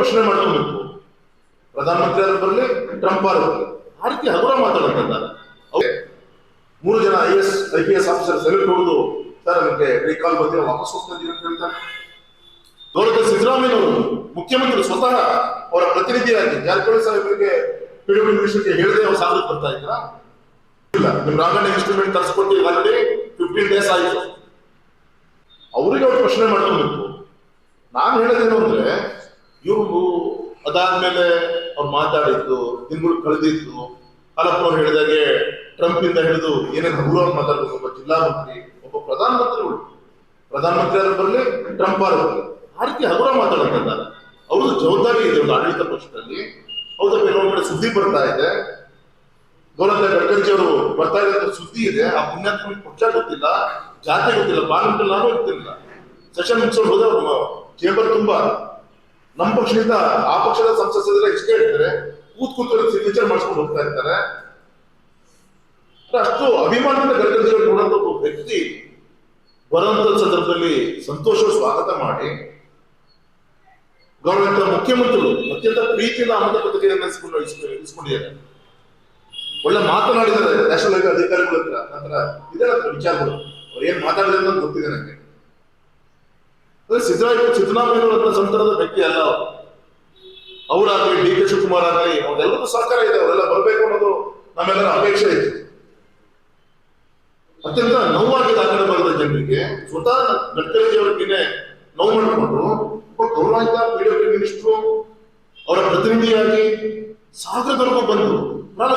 ಪ್ರಶ್ನೆ ಮಾಡ್ಕೋಬೇಕು. ಪ್ರಧಾನಮಂತ್ರಿ ಅವರು ಬರಲಿ, ಟ್ರಂಪ್ ಅವರು ಬರಲಿ. ಆ ರೀತಿ ಹಗುರ ಮಾತಾಡುತ್ತಿದ್ದಾರೆ ಮೂರು ಜನ I S, I P S officer select ಹೊಡೆದು, ಸರ್ ಅದಕ್ಕೆ ರೀಕಾಲ್ ಬಂದಿರೋ ವಾಪಸ್ ಹೋಗ್ತಿದ್ದೀವಿ ಅಂತ ಹೇಳ್ತಾರೆ. ಗೌರವ ಮುಖ್ಯಮಂತ್ರಿ ಸ್ವತಃ ಅವರ ಪ್ರತಿನಿಧಿಯಾಗಿ, ಜಾರಕಿಹೊಳಿ ಸಾಹೇಬರಿಗೆ ಪಿಡುಗು ನಿಮಿಷಕ್ಕೆ ಹೇಳದೆ ಅವ್ರು ಸಾಧನೆ ಬರ್ತಾ ಇದ್ರ ಇಲ್ಲ, ನಿಮ್ ರಾಘಣ್ಣ ಇನ್ಸ್ಟ್ರೂಮೆಂಟ್ ತರಿಸ್ಕೊಟ್ಟು ಆಲ್ರೆಡಿ ಫಿಫ್ಟೀನ್ ಡೇಸ್ ಆಯಿತು. ಅವರಿಗೆ ಅವ್ರು ಪ್ರಶ್ನೆ ಮಾಡ್ಕೊಬೇಕು. ನಾನು ಹೇಳೋದೇನು ಅಂದ್ರೆ ಇವ್ರು ಅದಾದ್ಮೇಲೆ ಅವ್ರು ಮಾತಾಡಿದ್ದು, ದಿನಗಳು ಕಳೆದಿದ್ದು ಹಾಲಪ್ಪ ಅವ್ರು ಹೇಳಿದಾಗೆ ಟ್ರಂಪ್ ಇಂದ ಹಿಡಿದು ಏನೇನು ಹಗುರವಾಗಿ ಮಾತಾಡಬೇಕು ಒಬ್ಬ ಜಿಲ್ಲಾ ಮಂತ್ರಿ ಒಬ್ಬ ಪ್ರಧಾನಮಂತ್ರಿಗಳು ಪ್ರಧಾನಮಂತ್ರಿ ಅವರು ಬರಲಿ, ಟ್ರಂಪ್ ಅವರು ಬರಲಿ. ಆ ರೀತಿ ಹಗುರ ಮಾತಾಡುತ್ತಿದ್ದಾರೆ ಅವ್ರದ್ದು ಜವಾಬ್ದಾರಿ ಇದೆ ಒಂದು ಆಡಳಿತ ಪಕ್ಷದಲ್ಲಿ. ಹೌದಾ, ಕೆಲವೊಂದು ಕಡೆ ಸುದ್ದಿ ಬರ್ತಾ ಇದೆ. ಗೌರವ ಗಡ್ಕರ್ಜಿ ಅವರು ಬರ್ತಾ ಇರೋ ಸುದ್ದಿ ಇದೆ. ಆ ಪುಣ್ಯಾತ್ಮ ಪಕ್ಷ ಗೊತ್ತಿಲ್ಲ ಜಾತಿ ಗೊತ್ತಿಲ್ಲ ಪಾರ್ಲಿಮೆಂಟ್ ನಾನು ಗೊತ್ತಿಲ್ಲ ಸೆಷನ್ ಮುಗಿಸೋದು ಹೋದ ಚೇಂಬರ್ ತುಂಬಾ. ನಮ್ಮ ಪಕ್ಷದಿಂದ, ಆ ಪಕ್ಷದ ಸಂಸದರ ಇಷ್ಟೇ ಹೇಳ್ತಾರೆ ಕೂತ್ ಕೂತ್ ಸಿಗ್ನೇಚರ್ ಮಾಡಿಸ್ಕೊಂಡು ಹೋಗ್ತಾ ಇರ್ತಾರೆ. ಅಷ್ಟು ಅಭಿಮಾನದಿಂದ ನೋಡೋಂಥ ಒಬ್ಬ ವ್ಯಕ್ತಿ ಬರುವಂತ ಸಂದರ್ಭದಲ್ಲಿ ಸಂತೋಷ, ಸ್ವಾಗತ ಮಾಡಿ ಗೌರವಂತ ಮುಖ್ಯಮಂತ್ರಿಗಳು, ಅತ್ಯಂತ ಪ್ರೀತಿಯಿಂದ ಆಮದ ಪತ್ರಿಕೆಯನ್ನು ಇಸ್ಕೊಂಡು ಇಸ್ಕೊಂಡಿದ್ದಾರೆ ಒಳ್ಳೆ ಮಾತನಾಡಿದ್ದಾರೆ ನ್ಯಾಷನಲ್ ಹೈವೇ ಅಧಿಕಾರಿಗಳ ಹತ್ರ, ನಂತರ ವಿಚಾರಗಳು. ಅವ್ರು ಏನ್ ಮಾತಾಡಿದ್ರೆ ಅಂತ ಗೊತ್ತಿದೆ ನನಗೆ ಅಂದ್ರೆ ಸಿದ್ದರಾಮಯ್ಯ ಸಿದ್ದರಾಮಯ್ಯ ಹತ್ರ ಸಂತರದ ವ್ಯಕ್ತಿ ಅಲ್ಲ ಅವರು. ಅವರಾಗ್ಲಿ, ಡಿ ಕೆ ಶಿವಕುಮಾರ್ ಆಗಲಿ ಅವರೆಲ್ಲರೂ ಸಹಕಾರ ಇದೆ, ಅವರೆಲ್ಲ ಬರಬೇಕು ಅನ್ನೋದು ನಮ್ಮೆಲ್ಲರ ಅಪೇಕ್ಷೆ ಇತ್ತು ಅತ್ಯಂತ ನೋವಾಗಿದೆ ಕಡೆ ಬರೆದ ಜನರಿಗೆ ಸ್ವತಃ ಗಡ್ಕರಿ ಅವರಿಗೆ ನೋವು ಮಾಡಿಕೊಂಡು, ಒಬ್ಬ ಗೌರವಾನ್ವಿತ ಬಿಜೆಪಿ ಮಿನಿಸ್ಟ್ರು ಅವರ ಪ್ರತಿನಿಧಿಯಾಗಿ ಸಾಗರದವರೆಗೂ ಬಂದರು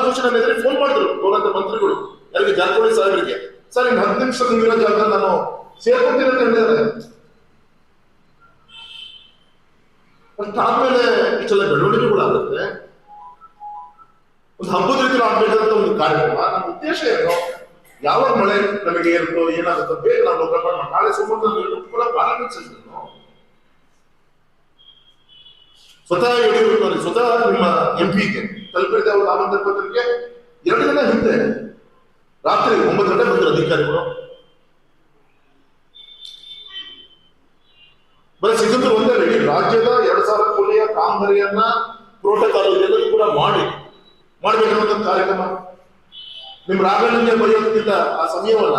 ಘೋಷಣೆ ಎದುರು ಫೋನ್ ಮಾಡಿದ್ರು ಗೌರವ ಮಂತ್ರಿಗಳು, ಯಾರಿಗೆ ಜಾರಕಿಹೊಳಿ ಸಾಹೇಬರಿಗೆ. ಸರ್, ಇನ್ನು ಹತ್ತು ನಿಮಿಷ ನಿಮ್ಗಿರೋ ಜಾಗ ನಾನು ಸೇರ್ಕೊತೀನಿ ಅಂತ ಹೇಳಿದ್ದಾರೆ. ಅಷ್ಟಾದ್ಮೇಲೆ ಇಷ್ಟೆಲ್ಲ ಬೆಳವಣಿಗೆಗಳಾಗುತ್ತೆ. ಒಂದು ಹಬ್ಬದ ರೀತಿ ಆಗ್ಬೇಕಂತ ಒಂದು ಕಾರ್ಯಕ್ರಮ. ನಮ್ಮ ಉದ್ದೇಶ ಏನು? ಯಾವ ಮಳೆ ನಮಗೆ ಇರುತ್ತೋ, ಏನಾಗುತ್ತೋ ಬೇಗ ನಾವು ಲೋಕಾರ್ಪಣೆ ಮಾಡಿ ನಾಳೆ ಕೂಡ ಪಾರ್ಲಿಮೆಂಟ್ ಸೆಷನ್ ಸ್ವತಃ ಯಡಿಯೂರಪ್ಪ ಸ್ವತಃ ನಿಮ್ಮ ಎಂ ಪಿಗೆ ತಲುಪಿದ ಅವರು ಆಮಂತ್ರಣ ಪತ್ರಕ್ಕೆ. ಎರಡು ದಿನ ಹಿಂದೆ, ರಾತ್ರಿ ಒಂಬತ್ತು ಗಂಟೆ ಬಂದರು ಅಧಿಕಾರಿಗಳು ಕಾಮಗಾರಿಯನ್ನ ಪ್ರೋಟೋಕಾಲ್ ಎಲ್ಲರೂ ಕೂಡ ಮಾಡಿ ಮಾಡ್ಬೇಕನ್ನೋ ಕಾರ್ಯಕ್ರಮ. ನಿಮ್ ರಾಘವೇಂದ್ರ ಬರೆಯೋದಕ್ಕಿಂತ ಆ ಸಮಯವನ್ನ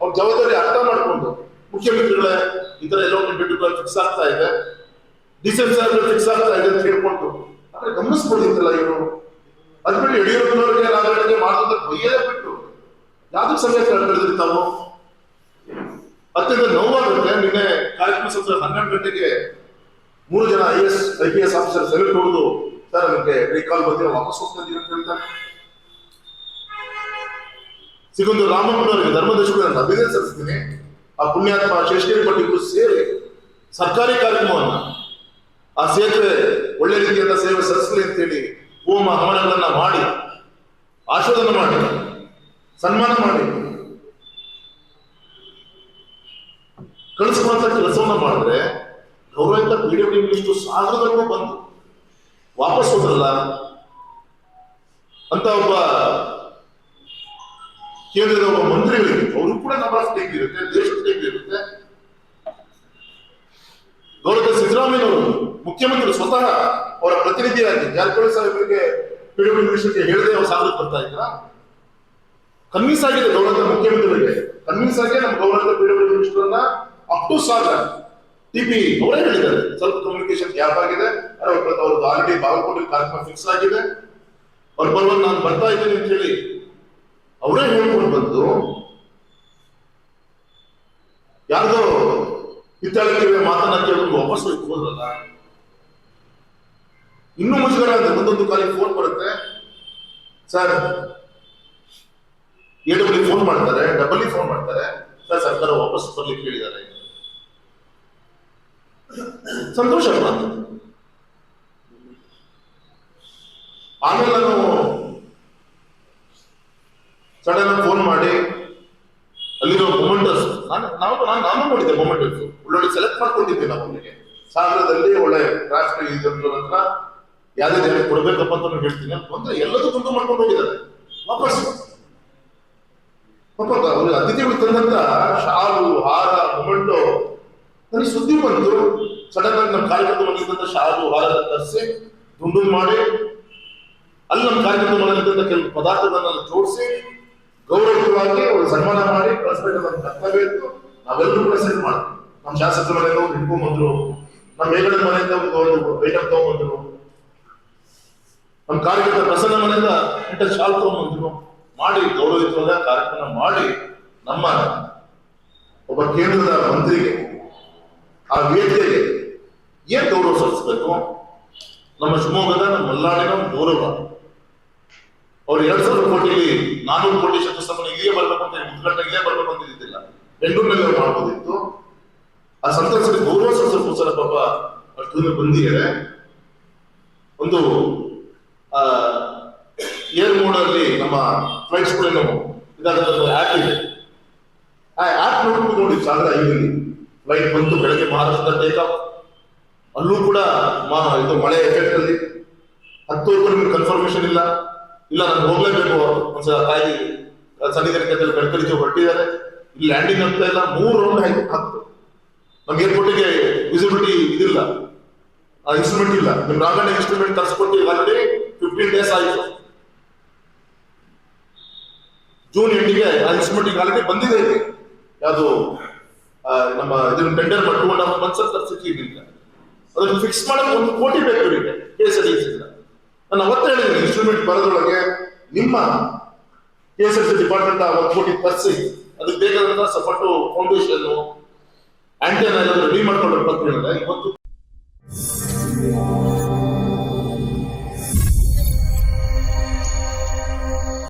ಅವ್ರ ಜವಾಬ್ದಾರಿ ಅರ್ಥ ಮಾಡಿಕೊಂಡು ಮುಖ್ಯಮಂತ್ರಿಗಳೇ ಈ ತರ ಎಲ್ಲೋ ಬಿಟ್ಟು ಫಿಕ್ಸ್ ಆಗ್ತಾ ಇದೆ, ಡಿಸೆಂಬರ್ ಸಾವಿರ ಫಿಕ್ಸ್ ಆಗ್ತಾ ಇದೆ ಅಂತ ಹೇಳ್ಕೊಂಡು, ಆದ್ರೆ ಗಮನಿಸ್ಬೋದಿತ್ತಲ್ಲ ಇವರು? ಅದ್ ಬಿಟ್ಟು ಯಡಿಯೂರಪ್ಪನವರಿಗೆ ರಾಘವೇಂದ್ರ ಮಾಡೋದ್ರ ಬೈಯೇ ಬಿಟ್ಟು ಯಾವ್ದು ಸಮಯ ಕಳೆದಿರ್ತಾವು ಅತ್ಯಂತ ನೋವಾಗುತ್ತೆ, ನಿನ್ನೆ ಕಾರ್ಯಕ್ರಮ ಸಂಸ್ಥೆ ಹನ್ನೆರಡು ಗಂಟೆಗೆ ಮೂರು ಜನ I S I P S officer select ಹೊಡೆದು ಸರ್, ನಮಗೆ ರೀಕಾಲ್ ಬಂದಿರೋ ವಾಪಸ್ ಹೋಗ್ತಿದ್ದೀವಿ ಅಂತ ಹೇಳ್ತಾರೆ. ಸಿಗೊಂದು ರಾಮಪ್ಪನವರಿಗೆ ಧರ್ಮದರ್ಶಿಗಳು ನಾನು ಅಭಿನಂದನೆ ಸಲ್ಲಿಸ್ತೀನಿ. ಆ ಪುಣ್ಯಾತ್ಮ ಶೇಷಗಿರಿ ಪಟ್ಟಿಗೂ ಸೇರಿ ಸರ್ಕಾರಿ ಕಾರ್ಯಕ್ರಮವನ್ನು ಆ ಸೇತುವೆ ಒಳ್ಳೆ ರೀತಿಯಿಂದ ಸೇವೆ ಸಲ್ಲಿಸಲಿ ಅಂತೇಳಿ ಹೋಮ ಹವನಗಳನ್ನ ಮಾಡಿ ಆಶೋಧನೆ ಮಾಡಿ, ಸನ್ಮಾನ ಮಾಡಿ ಕಳಿಸುವಂತ ಕೆಲಸವನ್ನು ಮಾಡಿದ್ರೆ ಗೌರವಿತ ಪಿ ಡಬ್ಲ್ಯೂ ಮಿನಿಸ್ಟರ್ ಬಂತು ವಾಪಸ್ ಹೋದ್ರಲ್ಲ, ಅಂತ ಒಬ್ಬ ಕೇಂದ್ರದ ಒಬ್ಬ ಮಂತ್ರಿಗಳಿಗೆ, ಅವರು ಕೂಡ ನಬಾಸ್ ತೆಗೆದಿರುತ್ತೆ ದೇಶ ಇರುತ್ತೆ. ಗೌರವ ಸಿದ್ದರಾಮಯ್ಯನವರು ಮುಖ್ಯಮಂತ್ರಿ ಸ್ವತಃ ಅವರ ಪ್ರತಿನಿಧಿಯಾಗಿ ಜಾರಕಿಹೊಳಿ ಸಾಹೇಬರಿಗೆ ಅವರಿಗೆ ಡಬ್ಲ್ಯೂ ಮಿನಿಸ್ಟರ್ಗೆ ಹೇಳದೆ ಅವ್ರು ಸಾಗರಕ್ಕೆ ಬರ್ತಾ ಇದ್ರ. ಕನ್ವಿನ್ಸ್ ಆಗಿದೆ ಗೌರವ ಮುಖ್ಯಮಂತ್ರಿಗಳಿಗೆ. ಕನ್ವಿನ್ಸ್ ಆಗಿ ನಮ್ಮ ಗೌರವ P minister up to Sagara TP ಅವರೇ ಹೇಳಿದ್ದಾರೆ. ಸ್ವಲ್ಪ ಕಮ್ಯುನಿಕೇಶನ್ ಗ್ಯಾಪ್ ಆಗಿದೆ. ಅವ್ರದ್ದು ಆಲ್ರೆಡಿ ಬಾಗಲಕೋಟೆ ಕಾರ್ಯಕ್ರಮ ಫಿಕ್ಸ್ ಆಗಿದೆ. ಅವ್ರು ಬರುವಾಗ ನಾನು ಬರ್ತಾ ಇದ್ದೀನಿ ಅಂತ ಹೇಳಿ ಅವರೇ ಹೇಳ್ಕೊಂಡು ಬಂದು ಯಾರ್ದೋ ಹಿತ್ತಾಳಿಕೆ ಮಾತನ್ನ ಕೇಳ್ಕೊಂಡು ವಾಪಸ್ ಹೋಗಿ ಇನ್ನೂ ಮುಜುಗರ ಅಂದ್ರೆ ಒಂದೊಂದು ಕಾಲಿಗೆ ಫೋನ್ ಬರುತ್ತೆ. ಸರ್ ಎ ಫೋನ್ ಮಾಡ್ತಾರೆ ಡಬಲ್ ಫೋನ್ ಮಾಡ್ತಾರೆ. ಸರ್ ಸರ್ಕಾರ ವಾಪಸ್ ಬರ್ಲಿಕ್ಕೆ ಹೇಳಿದ್ದಾರೆ. ಸಂತೋಷ ಮಾತು ಆಮೇಲೆ ನಾನು ಸಡನ್ ಫೋನ್ ಮಾಡಿ, ಅಲ್ಲಿರೋ ಮೊಮೆಂಟಸ್ ನಾನು ನಾನು ನಾನು ನೋಡಿದ್ದೆ ಮೊಮೆಂಟಸ್ ಒಳ್ಳೊಳ್ಳೆ ಸೆಲೆಕ್ಟ್ ಮಾಡ್ಕೊಂಡಿದ್ದೆ ನಾವು ಅವನಿಗೆ ಸಾಗರದಲ್ಲಿ ಒಳ್ಳೆ ರಾಷ್ಟ್ರೀಯ ಇದ್ರ ಹತ್ರ ಯಾವ್ದೇ ಜನ ಕೊಡ್ಬೇಕಪ್ಪ ಅಂತ ನಾನು ಹೇಳ್ತೀನಿ ಅಂದ್ರೆ ಎಲ್ಲದೂ ತುಂಡು ಮಾಡ್ಕೊಂಡು ಹೋಗಿದ್ದಾರೆ. ವಾಪಸ್. ಪಾಪ ಅವ್ರಿಗೆ ಅತಿಥಿಗಳು ತಂದಂತ ಶಾಲು ಹಾರ ಮೊಮೆಂಟು ನನಗೆ ಸುದ್ದಿ ಬಂತು. ಸಡನ್ ಆಗಿ ನಮ್ಮ ಕಾರ್ಯಕರ್ತ ಮನೆಯಿಂದ ಶಾಲು ಹಾಲ ತರಿಸಿ ದುಂಡು ಮಾಡಿ, ಅಲ್ಲಿ ನಮ್ಮ ಕಾರ್ಯಕರ್ತ ಮನೆಯಿಂದ ಕೆಲವು ಪದಾರ್ಥಗಳನ್ನ ಜೋಡಿಸಿ ಗೌರವವಾಗಿ ಅವರು ಸನ್ಮಾನ ಮಾಡಿ ಕಳಿಸ್ಬೇಕಾದ ಕರ್ತವ್ಯ ಇತ್ತು. ನಾವೆಲ್ಲರೂ ಕೂಡ ಸೆಟ್ ಮಾಡ್ತೀವಿ ನಮ್ಮ ಶಾಸಕರ ಮನೆಯಿಂದ ಒಂದು ಹಿಡ್ಕೊಂಡ್ ಬಂದ್ರು. ನಮ್ಮ ಮೇಲ್ಗಡೆ ಮನೆಯಿಂದ ಒಂದು ಐಟಮ್ ತಗೊಂಡ್ಬಂದ್ರು ನಮ್ಮ ಕಾರ್ಯಕರ್ತ ಪ್ರಸನ್ನ ಮನೆಯಿಂದ ಇಂಟರ್ ಶಾಲ್ ತಗೊಂಡ್ಬಂದ್ರು ಮಾಡಿ ಗೌರವಿತ್ವದ ಕಾರ್ಯಕ್ರಮ ಮಾಡಿ ನಮ್ಮ ಒಬ್ಬ ಕೇಂದ್ರದ ಮಂತ್ರಿಗೆ ಆ ವೇದಿಕೆಗೆ ಏನ್ ಗೌರವ ಸಲ್ಲಿಸಬೇಕು? ನಮ್ಮ ಶಿವಮೊಗ್ಗದ, ನಮ್ಮ ಮಲ್ನಾಡಿನ ಒಂದು ಗೌರವ. ಅವ್ರು ಎರಡ್ ಸಾವಿರ ಕೋಟಿಲಿ ನಾನೂರು ಕೋಟಿ ಶಂಕುಸ್ಥಾಪನೆ ಇಲ್ಲಿಯೇ ಬರ್ಬೇಕು ಅಂತ ಉದ್ಘಾಟನೆ ಇಲ್ಲೇ ಬರ್ಬೇಕು ಅಂತ ಇದ್ದಿಲ್ಲ ಬೆಂಗಳೂರಿನಲ್ಲಿ ಅವ್ರು ಮಾಡ್ಬೋದಿತ್ತು. ಆ ಸಂದರ್ಭದಲ್ಲಿ ಗೌರವ ಸಲ್ಲಿಸೋಕ್ಕೋಸ್ಕರ ಪಾಪ ಅಷ್ಟು ದೂರ ಬಂದಿದ್ದಾರೆ. ಒಂದು ಏರ್ ಮೋಡ್ ಅಲ್ಲಿ ನಮ್ಮ ಫ್ಲೈಟ್ಸ್ ಕೂಡ ಇದಾದ ಆ್ಯಪ್ ಇದೆ. ಆ ಆ್ಯಪ್ ನೋಡ್ಕೊಂಡು ನೋಡಿ ಸಾವಿರದ ಐದರಲ್ಲಿ ಫ್ಲೈಟ್ ಬಂತು ಬೆಳಗ್ಗೆ ಮಹಾರಾಷ್ಟ್ರ ಟೇಕ್ ಆಫ್ ಅಲ್ಲೂ ಕೂಡ ಇದು ಮಳೆ ಎಫೆಕ್ಟ್ ಅಲ್ಲಿ ಹತ್ತುವರೆಗೂ ನಿಮ್ಗೆ ಕನ್ಫರ್ಮೇಶನ್ ಇಲ್ಲ. ಇಲ್ಲ, ನಾನು ಹೋಗ್ಲೇಬೇಕು ಒಂದ್ಸಲ ತಾಯಿ ಸನ್ನಿಧಾನಕ್ಕೆ ಕಡ್ಕಳಿಗೆ ಹೊರಟಿದ್ದಾರೆ. ಇಲ್ಲಿ ಲ್ಯಾಂಡಿಂಗ್ ಆಗ್ತಾ ಇಲ್ಲ. ಮೂರು ರೌಂಡ್ ಹಾಕ್ತು ನಮ್ಗೆ ಏರ್ಪೋರ್ಟಿಗೆ ವಿಸಿಬಿಲಿಟಿ ಇದಿಲ್ಲ. ಆ ಇನ್ಸ್ಟ್ರೂಮೆಂಟ್ ಇಲ್ಲ. ನಿಮ್ ರಾಗಣ್ಣ ಇನ್ಸ್ಟ್ರೂಮೆಂಟ್ ತರಿಸ್ಕೊಟ್ಟು ಆಲ್ರೆಡಿ ಫಿಫ್ಟೀನ್ ಡೇಸ್ ಆಯಿತು. ಜೂನ್ ಎಂಡಿಗೆ ಆ ಇನ್ಸ್ಟ್ರೂಮೆಂಟ್ ಆಲ್ರೆಡಿ ಬಂದಿದೆ ಯಾವುದು ನಮ್ಮ ಇದನ್ನ ಟೆಂಡರ್ ಮಾಡ್ಕೊಂಡು ನಮ್ಮ ಮನ್ಸಲ್ಲಿ ತರಿಸಿಕ್ಕೆ ಇಲ್ಲ ಅದನ್ನು ಫಿಕ್ಸ್ ಮಾಡಕ್ ಒಂದು ಕೋಟಿ ಬೇಕು ರೀ ಕೆ ಎಸ್ ಆರ್ ನಾನು ಅವತ್ತೇ ಹೇಳಿದ್ದೀನಿ ಇನ್ಸ್ಟ್ರೂಮೆಂಟ್ ಬರೋದ್ರೊಳಗೆ ನಿಮ್ಮ K S R C department ಒಂದು ಕೋಟಿ ತರಿಸಿ. ಅದಕ್ಕೆ ಬೇಕಾದಂತ ಸಪೋರ್ಟು ಫೌಂಡೇಶನ್ ಆಂಟೆನಾ ರೆಡಿ ಮಾಡ್ಕೊಂಡು ಬರ್ತೀನಿ ಇವತ್ತು